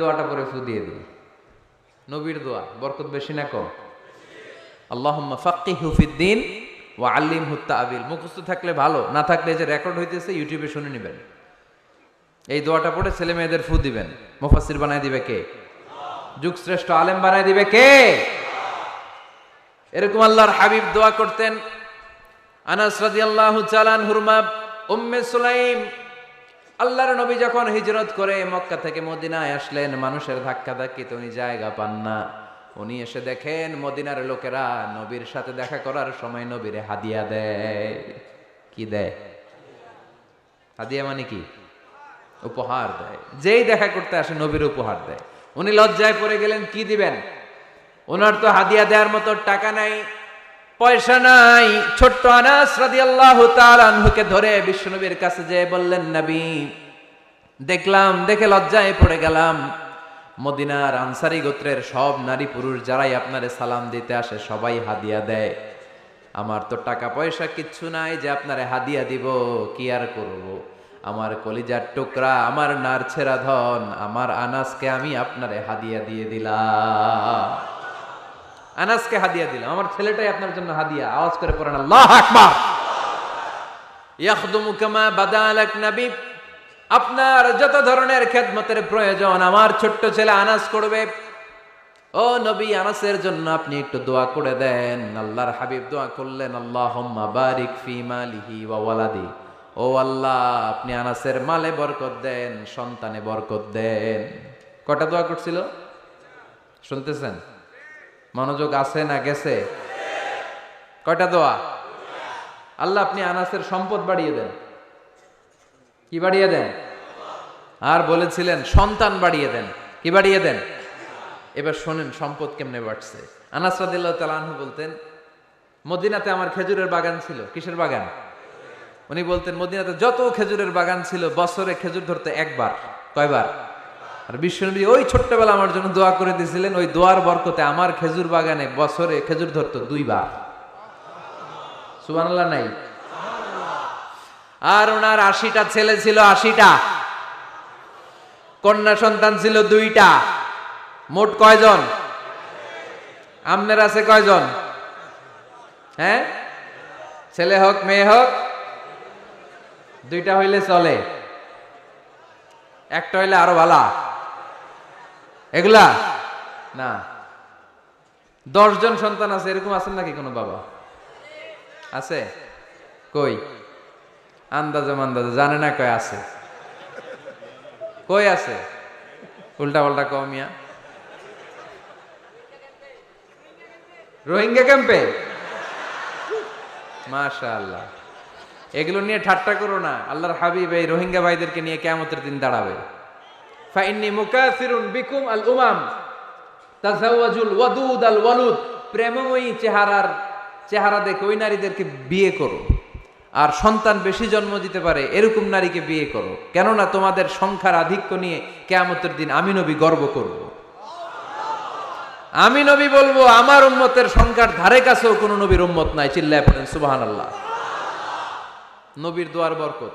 দোয়াটা পরে ফু দিয়ে দিই নবীর দোয়া, বরকত বেশি না কম। আল্লাহুম্মা ফাক্কিহু ফিদ্দিন ওয়া আল্লিমহু তাআবিল। মুখস্থ থাকলে ভালো, না থাকলে যে রেকর্ড হইতেছে ইউটিউবে শুনে নেবেন। এই দোয়াটা পড়ে ছেলে মেয়েদের ফু দিবেন। মুফাসসির বানায় দিবে কে? যুগ শ্রেষ্ঠ আলেম বানায় দিবে কে? এরকম আল্লাহর হাবিব দোয়া করতেন। আনাস রাদিয়াল্লাহু তাআলা হুরমা উম্মে সুলাইম আল্লাহর নবী যখন হিজরত করে মক্কা থেকে মদিনায় আসলেন, মানুষের ধাক্কা ধাক্কিতে উনি জায়গা পান না। উনি এসে দেখেন, মদিনার লোকেরা নবীর সাথে দেখা করার সময় নবীরে হাদিয়া দেয়। কি দেয়? হাদিয়া মানে কি? উপহার দেয়। যেই দেখা করতে আসে, নবীর উপহার দেয়। উনি লজ্জায় পড়ে গেলেন, কি দিবেন? ওনার তো হাদিয়া দেওয়ার মতো টাকা নাই। পয়সা নাই, ছোট্ট আনাস রাদিয়াল্লাহু তাআলা আনহুকে ধরে বিশ্বনবীর কাছে যেয়ে বললেন, নবী, দেখলাম, দেখে লজ্জায় পড়ে গেলাম। মদিনার আনসারি গোত্রের সব নারী পুরুষ যারাই আপনারে সালাম দিতে আসে, সবাই হাদিয়া দেয়। আমার তো টাকা পয়সা কিচ্ছু নাই যে আপনারে হাদিয়া দিব, কি আর করব? আমার কলিজার টুকরা, আমার নার ছেড়া ধন, আমার আনাসকে আমি আপনারে হাদিয়া দিয়ে দিলাম। আনাসকে হাদিয়া দিলাম। আমার ছেলেটাই আপনার জন্য হাদিয়া। আওয়াজ করে পড়েন, আল্লাহ আকবার! ইয়াখদুমু কামা বাদালাক নবী। আপনার যত ধরনের খেদমতের প্রয়োজন, আমার ছোট্ট ছেলে আনাস করবে। ও নবী, আনাসের জন্য আপনি একটু দোয়া করে দেন। আল্লাহর হাবিব দোয়া করলেন আল্লাহ বারিক ফি মালিহি ওয়া ওয়ালাদি। ও আল্লাহ, আপনি আনাসের মালে বরকত দেন, সন্তানে বরকত দেন। কটা দোয়া করছিল? শুনতেছেন? মনোযোগ আছে না গেছে? কয়টা দোয়া? আল্লাহ, আপনি আনাসের সম্পদ বাড়িয়ে দেন। কি বাড়িয়ে দেন? আর বলেছিলেন, সন্তান বাড়িয়ে দেন। কি বাড়িয়ে দেন? এবার শোনেন, সম্পদ কেমনে বাড়ছে। আনাস রাদিল্লাহ বলতেন, মদিনাতে আমার খেজুরের বাগান ছিল। কিসের বাগান? উনি বলতেন, মদিনাতে যত খেজুরের বাগান ছিল, বছরে খেজুর ধরতে একবার, কয়বার? আর বিশ্বনবী ওই ছোট্টবেলা আমার জন্য দোয়া করে দিয়েছিলেন, ওই দোয়ার বরকতে আমার খেজুর বাগানে বছরে খেজুর ধরতো দুইবার। সুবহানাল্লাহ নাই? আর ওনার আশিটা ছেলে ছিল আশিটা। কন্যা সন্তান ছিল দুইটা। মোট কয়জন? আমনের আছে কয়জন? হ্যাঁ? ছেলে হোক, মেয়ে হোক, দুইটা হইলে চলে। একটা হইলে আরও ভালা। এগুলা? না। দশজন সন্তান আছে, এরকম আছেন নাকি কোনো বাবা? আছে? কই? আন্দাজে মান্দাজে, জানে না কয় আছে। কই আছে? উল্টা পাল্টা কমিয়া রোহিঙ্গা ক্যাম্পে? মাশা আল্লাহ এগুলো নিয়ে ঠাট্টা করো না। আল্লাহর হাবিব এই রোহিঙ্গা ভাইদেরকে নিয়ে কেমতের দিন দাঁড়াবে। ফাইন্নি মুকাসিরুন বিকুম আল উমাম তাজাওয়াজুল ওয়াদুদ আল ওয়ালুদ। প্রেমময়ী চেহারার, চেহারা দেখে ওই নারীদেরকে বিয়ে করো। আর সন্তান বেশি জন্ম দিতে পারে, এরকম নারীকে বিয়ে করো। কেননা তোমাদের সংখ্যার আধিক্য নিয়ে কেয়ামতের দিন আমি নবী গর্ব করব। আমি নবী বলব, আমার উম্মতের সংখ্যার ধারে কাছেও কোনো নবীর উম্মত নাই, চিল্লায় পড়েন সুবাহান আল্লাহ নবীর দোয়ার বরকত।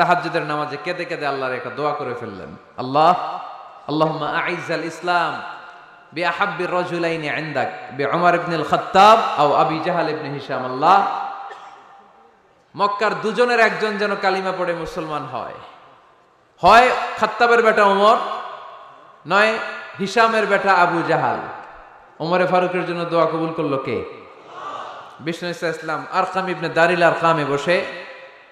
তাহাজ্জুদের নামাজে কেঁদে কেঁদে আল্লাহর একটা দোয়া করে ফেললেন। আল্লাহ, আল্লাহুম্মা আইজাল ইসলাম বিআহাব্বি রাজুলাইনি ইনদাক ইবনে আল খাত্তাব আও আবি জাহাল ইবনে হিশাম। আল্লাহ, মক্কার দুজনের একজন যেন কালিমা পড়ে মুসলমান হয়। হয় খাত্তাবের বেটা ওমর নয় হিসামের বেটা আবু জাহাল। ওমরে ফারুকের জন্য দোয়া কবুল করল কে? বিষ্ণু ইসলাম আর ইবনে দারিল আর কামে বসে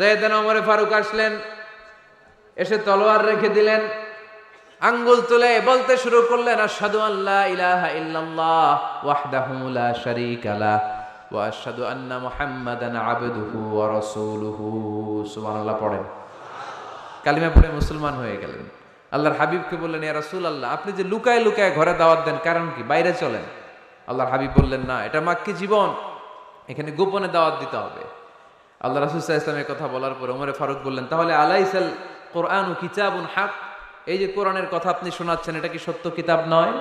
সৈয়দান ওমরে ফারুক আসলেন, এসে তলোয়ার রেখে দিলেন, আঙ্গুল তুলে বলতে শুরু করলেন, আশহাদু আল্লাহ ইলাহা ইল্লাল্লাহ ওয়াহদাহু লা শারীকা লা ওয়া আশহাদু আন্না মুহাম্মাদান আবদুহু ওয়া রাসূলুহু। সুবহানাল্লাহ, পড়েন। কালিমা পড়ে মুসলমান হয়ে গেলেন। আল্লাহর হাবিবকে বললেন, ইয়া রাসূলুল্লাহ, আপনি যে লুকায় লুকায় ঘরে দাওয়াত দেন, কারণ কি? বাইরে চলেন। আল্লাহর হাবিব বললেন, না, এটা মাক্কি জীবন। এখানে গোপনে দাওয়াত দিতে হবে। আল্লাহ সাল্লাল্লাহু আলাইহি কথা বলার পরে ওমরে ফারুক বললেন, তাহলে আলাইসাল কোরআন ও কিতাবুন হাক? এই যে কোরআনের কথা আপনি শোনাচ্ছেন, এটা কি সত্য কিতাব নয়?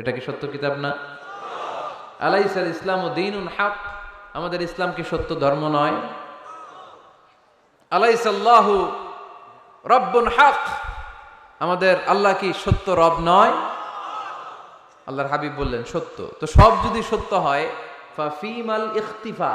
এটা কি সত্য কিতাব না? আলাইসাল ইসলাম ও দিনুন হাক, আমাদের ইসলাম কি সত্য ধর্ম নয়? আলাইসাল্লাহু রব্বুন হাক, আমাদের আল্লাহ কি সত্য রব নয়? আল্লাহর হাবিব বললেন, সত্য। তো সব যদি সত্য হয়, ফাফিমাল ইখতিফা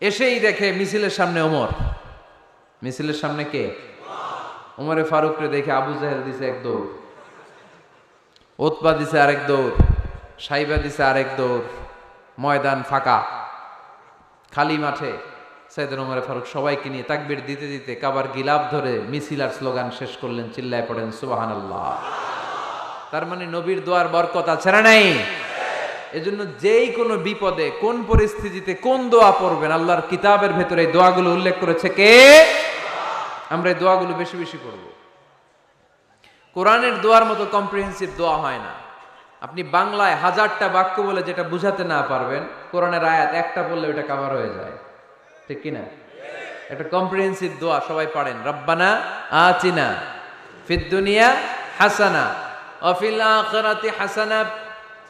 এসেই দেখে মিছিলের সামনে ওমর। মিছিলের সামনে কে? ওমরে ফারুকরে দেখে আবু জাহেল দিছে এক দৌড়। ওতবা দিছে আরেক দৌড়। সাইবা দিছে আরেক দৌড়। ময়দান ফাঁকা। খালি মাঠে সাইদুল ওমরে ফারুক সবাইকে নিয়ে তাকবির দিতে দিতে কাবার গিলাপ ধরে মিছিল আর স্লোগান শেষ করলেন, চিল্লায় পড়েন সুবাহান আল্লাহ তার মানে নবীর দোয়ার বরকত আছে না নাই? এজন্য যেই কোনো বিপদে, কোন পরিস্থিতিতে, কোন দোয়া পড়বেন, আল্লাহর কিতাবের ভেতরে এই দোয়াগুলো উল্লেখ করেছে কে? আমরা এই দোয়াগুলো বেশি বেশি করব কোরআনের দোয়ার মতো কম্প্রিহেন্সিভ দোয়া হয় না। আপনি বাংলায় হাজারটা বাক্য বলে যেটা বুঝাতে না পারবেন, কোরআনের আয়াত একটা বললে ওটা কাভার হয়ে যায়। ঠিক কিনা? একটা কম্প্রিহেন্সিভ দোয়া সবাই পারেন। রব্বানা আতিনা ফিদ দুনিয়া হাসানা, অফিল আখিরাতি হাসানা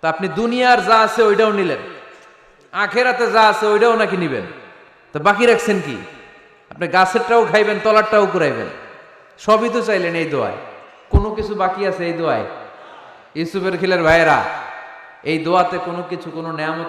তা আপনি দুনিয়ার যা আছে ওইটাও নিলেন। আখেরাতে যা আছে ওইটাও নাকি নিবেন। তা বাকি রাখছেন কি? আপনি গাছেরটাও খাইবেন, তলারটাও কুড়াইবেন। সবই তো চাইলেন এই দোয়ায়। কোনো কিছু বাকি আছে এই দোয়ায়। ইউসুফের খিলের ভাইয়েরা, এই দোয়াতে কোনো কিছু, কোনো নেয়ামত